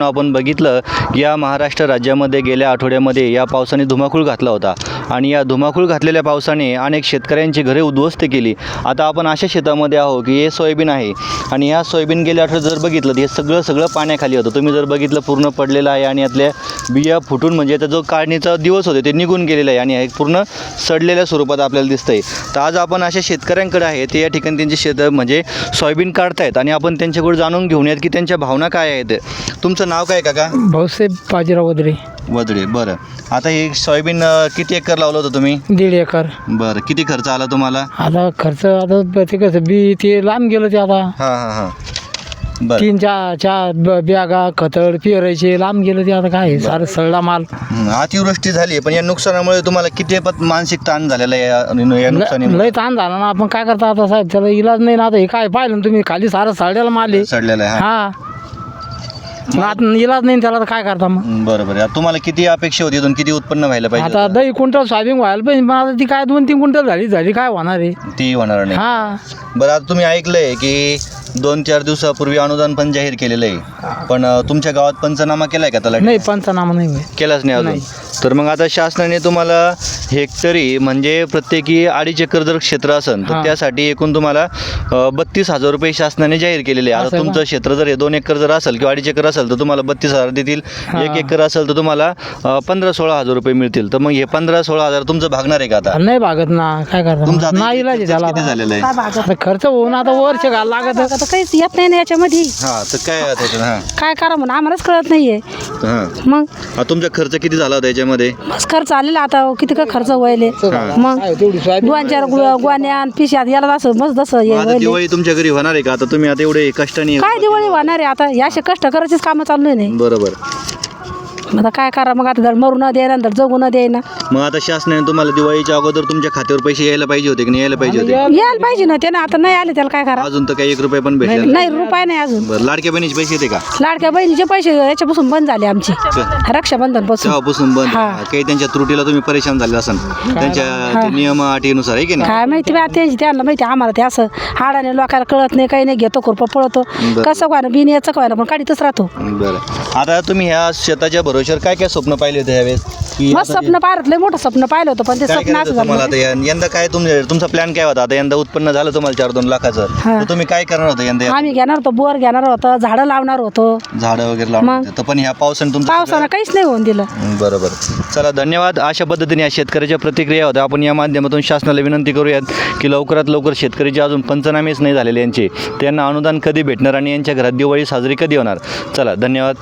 आपण बघितलं या महाराष्ट्र राज्यामध्ये गेल्या आठवड्यामध्ये या पावसाने धुमाकूळ घातला होता. आणि या धुमाकूळ घातलेल्या पावसाने अनेक शेतकऱ्यांची घरे उद्ध्वस्त केली. आता आपण अशा शेतामध्ये आहो की हे सोयाबीन आहे. आणि या सोयाबीन गेल्या आठवड्यात जर बघितलं तर हे सगळं सगळं पाण्याखाली होतं. तुम्ही जर बघितलं पूर्ण पडलेलं आहे आणि यातल्या बिया फुटून म्हणजे याचा जो काढणीचा दिवस होते ते निघून गेलेलं आहे आणि हे पूर्ण सडलेल्या स्वरूपात आपल्याला दिसतंय. तर आज आपण अशा शेतकऱ्यांकडे आहे ते या ठिकाणी त्यांची शेत म्हणजे सोयाबीन काढतायत. आणि आपण त्यांच्याकडे जाणून घेऊन यात की त्यांच्या भावना काय आहेत. तुमचं नाव काय काका? भाऊसाहेब बाजीराव वदरे. वदडे बरं. आता हे सोयाबीन अं, किती एकर लावलं होतं तुम्ही? दीड एकर. बरं. किती खर्च आला तुम्हाला? आता खर्च आता ब- ते कसं बी ते लांब गेलं ते आता. हां हां हां. बरं. तीन चार चार ब- बॅगा खतड पेरायचे लांब गेलं ते आता काय सारं सळला माल. हं, अतिवृष्टी झाली पण या नुकसानामुळे तुम्हाला किती पत मानसिक ताण झालेला आहे या या ल- नुकसानीमुळे. लय ताण झाला ना आपण काय करता आता साहेब? त्याला इलाज नाही ना आता हे काय पाहिलं ना तुम्ही? खाली सारं सळलेला माल आहे. सडलेला आहे हां. हा. आता इलाज नाही त्याला तर काय करता मग? बरं बरं. आता तुम्हाला किती अपेक्षा होती इथून किती उत्पन्न व्हायला पाहिजे आता होतं? दही क्विंटल सोयाबीन व्हायला पाहिजे पण आता ती काय दोन तीन क्विंटल झाली झाली काय होणार आहे? ती होणार नाही. हा. बरं आता तुम्ही ऐकलंय की दोन चार दिवसापूर्वी अनुदान पण जाहीर केलेलं आहे. पण अं, तुमच्या गावात पंचनामा केलाय का त्याला नाही पंचनामा नाही होय. केलाच नाही अजून. तर मग आता शासनाने तुम्हाला हेक्टरी म्हणजे प्रत्येकी अडीच एकर जर क्षेत्र असेल तर हां. त्यासाठी एकूण तुम्हाला बत्तीस हजार रुपये शासनाने जाहीर केलेले आहे. असं आता का? तुमचं क्षेत्र जर हे दोन एकर जर असेल किंवा अडीच एकर असेल तर तुम्हाला बत्तीस हजार देतील हां. एक एकर असेल तर तुम्हाला पंधरा सोळा हजार रुपये मिळतील तर मग हे पंधरा सोळा हजार तुमचं भागणार आहे का आता नाही भागत ना काय तुमचा करता आता नाही इलाज आहे खर्च त्याला किती आता. झालेला आहे आता खर्च होऊन आता वर्ष घाल लागत आता काहीच येत नाही ना याच्यामध्ये हां तर काय आहे त्याच्यात हां काय करा म्हणून? आम्हालाच कळत नाहीये. हां. मग? तुमचा खर्च किती झाला होता याच्यामध्ये? बस खर्च आलेला आता किती का खर्च व्हायले? मग? काय तेवढी सोयाबीन दोन चार गु- गोण्या पिशात याला असं मस्त हे मग आता व्हायले. दिवाळी तुमच्या घरी होणार आहे का? आता तुम्ही आता एवढे कष्टाने काय दिवाळी होणार आहे? आता या असे कष्ट करायचीच कामं चालू नाही बरोबर. आता काय करा मग? आता मरू न द्यायना धड जगू न द्यायना मग आता शासनाने तुम्हाला दिवाळीच्या अगोदर तुमच्या खात्यावर पैसे यायला पाहिजे होते की नाही? यायला पाहिजे होते. यायला पाहिजे ना त्यानं आता नाही आले त्याला काय करा? अजून तर काही एक रुपये पण भेटले नाही रुपये नाही अजून. बरं लाडक्या बहिणीचे पैसे येते का? लाडक्या बहिणीचे पैसे याच्यापासून बंद झाले आमचे. रक्षाबंधनपासून तेव्हापासून बंद. हा. काही त्यांच्या त्रुटीला तुम्ही परेशान झाले असाल त्यांच्या ते नियम अटीनुसार आहे की नाही? काय माहिती बा त्यांची त्यांना माहिती आम्हाला ते असं हाडाने लोकांना कळत नाही काही नाही घेतो खुरपा पळतो. बरं. कसं व्हायना बिन याचं व्हायना पण काढीतच राहतो. बरं. आता तुम्ही ह्या शेताच्या भरोश्यावर काय काय स्वप्न पाहिले होते यावेळेस? की स्वप्न पाहिलं लय मोठं स्वप्न पाहिलं होतं पण ते काय स्वप्न असं झालं तुम्हाला आता? या- यंदा काय तुमचे तुमचा प्लॅन काय होता? आता यंदा उत्पन्न झालं तुम्हाला चार दोन लाखाचं. तर तुम्ही काय करणार होतं यंदा? आम्ही घेणार होतो बोर घेणार होतो झाडं लावणार होतो. झाडं वगैरे लावणार मग? होते. तर पण ह्या पावसाने तुमचं पावसानं काहीच नाही होऊन दिलं. बरोबर. चला धन्यवाद. अशा पद्धतीने या शेतकऱ्याच्या प्रतिक्रिया होत्या. आपण या माध्यमातून शासनाला विनंती करूयात की लवकरात लवकर शेतकरीचे अजून पंचनामेच नाही झालेले यांचे. त्यांना अनुदान कधी भेटणार आणि यांच्या घरात दिवाळी साजरी कधी होणार? चला धन्यवाद.